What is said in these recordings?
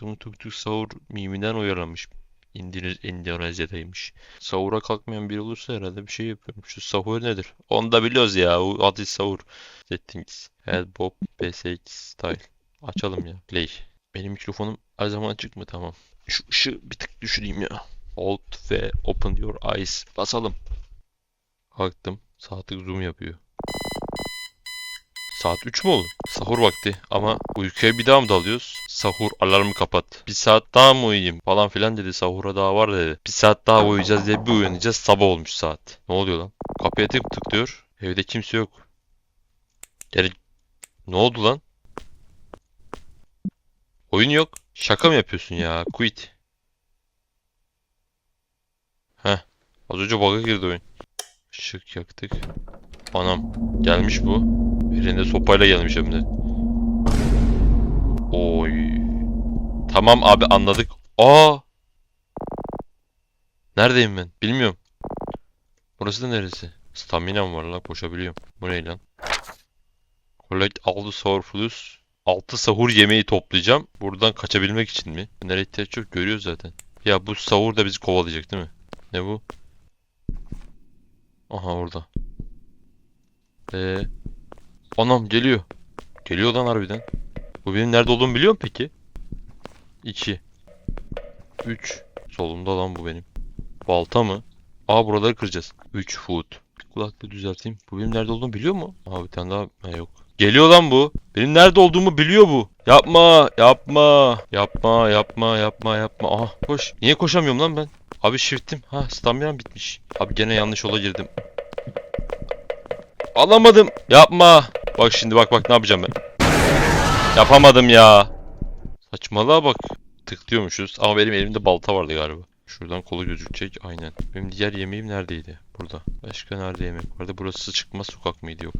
Tung tuk tuk sahur miminden uyarlamış. İndiriz Endonezya'daymış. Sahura kalkmayan biri olursa herhalde bir şey yapıyorum. Şu sahur nedir? Onu da biliyoruz ya. O adı sahur. Settings. Head Bob BSX Style. Açalım ya. Play. Benim mikrofonum her zaman açık mı? Tamam. Şu ışığı bir tık düşüreyim ya. Alt ve Open Your Eyes. Basalım. Kalktım. Saatlik zoom yapıyor. Saat 3 mü oldu? Sahur vakti ama uykuya bir daha mı dalıyoruz? Sahur alarmı kapat. Bir saat daha mı uyuyayım falan filan dedi. Sahura daha var dedi. Bir saat daha uyuyacağız diye bir uyanacağız. Sabah olmuş saat. Ne oluyor lan? Kapıya tık tıklıyor. Evde kimse yok. Yani ne oldu lan? Oyun yok. Şaka mı yapıyorsun ya? Quit. Heh. Az önce bug'a girdi oyun. Işık yaktık. Anam. Gelmiş bu. Elinde sopayla gelmiş hem de. Oy. Tamam abi anladık. Aa. Neredeyim ben? Bilmiyorum. Burası da neresi? Staminam var lan koşabiliyorum. Bu ne lan? Collect sahur foods. Altı sahur yemeği toplayacağım. Buradan kaçabilmek için mi? Nereye ihtiyaç yok görüyoruz zaten. Ya bu sahur da bizi kovalayacak değil mi? Ne bu? Aha orada. Ee, anam geliyor. Geliyor lan harbiden. Bu benim nerede olduğumu biliyor mu peki? 2 3 Solumda lan bu benim. Balta mı? Aa buraları kıracağız. 3 foot. Kulaklığı düzelteyim. Bu benim nerede olduğumu biliyor mu? Aa bir tane daha ha, yok. Geliyor lan bu. Benim nerede olduğumu biliyor bu. Yapma, yapma, yapma, yapma, yapma, yapma. Aha koş. Niye koşamıyorum lan ben? Abi shift'im. Ha staminam bitmiş. Abi gene yanlış yola girdim. Alamadım. Yapma. Bak şimdi bak bak ne yapacağım ben. Yapamadım ya. Saçmalığa bak. Tıklıyormuşuz ama benim elimde balta vardı galiba. Şuradan kolu gözükecek aynen. Benim diğer yemeğim neredeydi? Burada. Başka nerede yemek vardı? Burası çıkmaz sokak mıydı? Yok.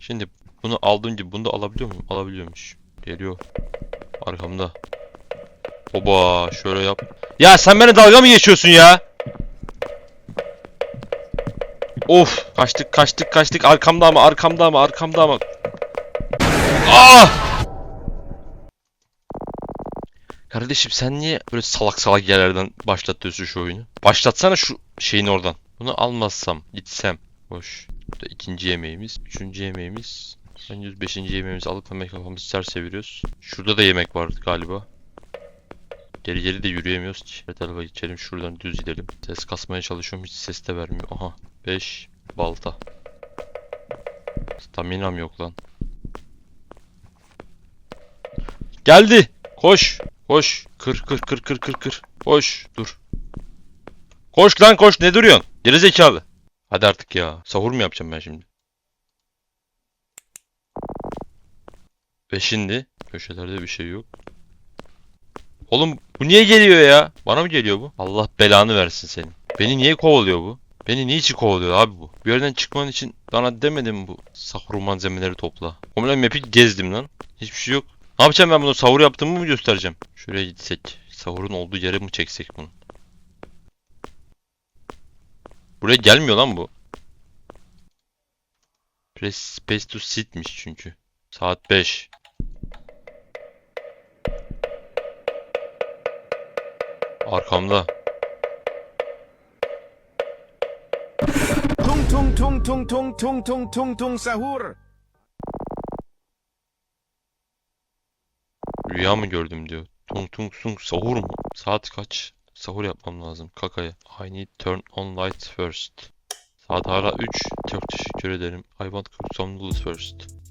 Şimdi bunu aldığım gibi bunu da alabiliyor muyum? Alabiliyormuş. Geliyor. Arkamda. Oba şöyle yap. Ya sen beni dalga mı geçiyorsun ya? Of kaçtık kaçtık kaçtık arkamda ama arkamda ama arkamda ama. Ah! Kardeşim sen niye böyle salak salak yerlerden başlatıyorsun şu oyunu? Başlatsana şu şeyin oradan. Bunu almazsam, gitsem. Hoş. Bu da ikinci yemeğimiz. Üçüncü yemeğimiz. Henüz beşinci yemeğimizi alıp hemen kafamızı ters çeviriyoruz. Şurada da yemek var galiba. Geri geri de yürüyemiyoruz ki. Evet geçelim şuradan düz gidelim. Ses kasmaya çalışıyorum hiç ses de vermiyor. Aha 5 balta. Staminam yok lan. Geldi. Koş. Koş. Kır kır kır kır kır kır. Koş. Dur. Koş lan koş. Ne duruyorsun? Geri zekalı. Hadi artık ya. Sahur mu yapacağım ben şimdi? Ve şimdi köşelerde bir şey yok. Oğlum bu niye geliyor ya? Bana mı geliyor bu? Allah belanı versin senin. Beni niye kovalıyor bu? Beni niçin kovalıyor abi bu? Bir yerden çıkman için bana demedim mi bu sahur malzemeleri topla. Komple map'i gezdim lan. Hiçbir şey yok. Ne yapacağım ben bunu? Sahur yaptığımı mı göstereceğim? Şuraya gitsek. Sahurun olduğu yere mi çeksek bunu? Buraya gelmiyor lan bu. Press space to sitmiş çünkü. Saat 5. Arkamda. Tung tung tung tung tung tung tung tung sahur. Rüya mı gördüm diyor. Tung tung tung sahur mu? Saat kaç? Sahur yapmam lazım. Kakaya. I need turn on lights first. Saat hala 3. Çok teşekkür ederim. I want cook some noodles first.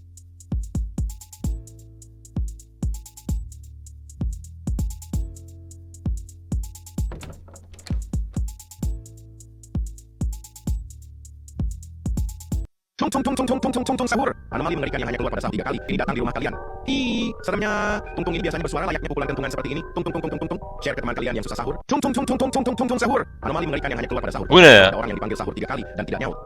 Tung tung tung tung tung tung tung tung sahur. Anomali mengerikan yang hanya keluar pada saat tiga kali. Ini datang di rumah kalian. Ih, seremnya. Tung tung ini biasanya bersuara layaknya pukulan kentungan seperti ini. Tung tung tung tung tung tung. Share ke teman kalian yang susah sahur. Tung tung tung tung tung tung tung tung sahur. Anomali mengerikan yang hanya keluar pada sahur. Ya? Ada orang yang dipanggil sahur tiga kali dan tidak nyaut.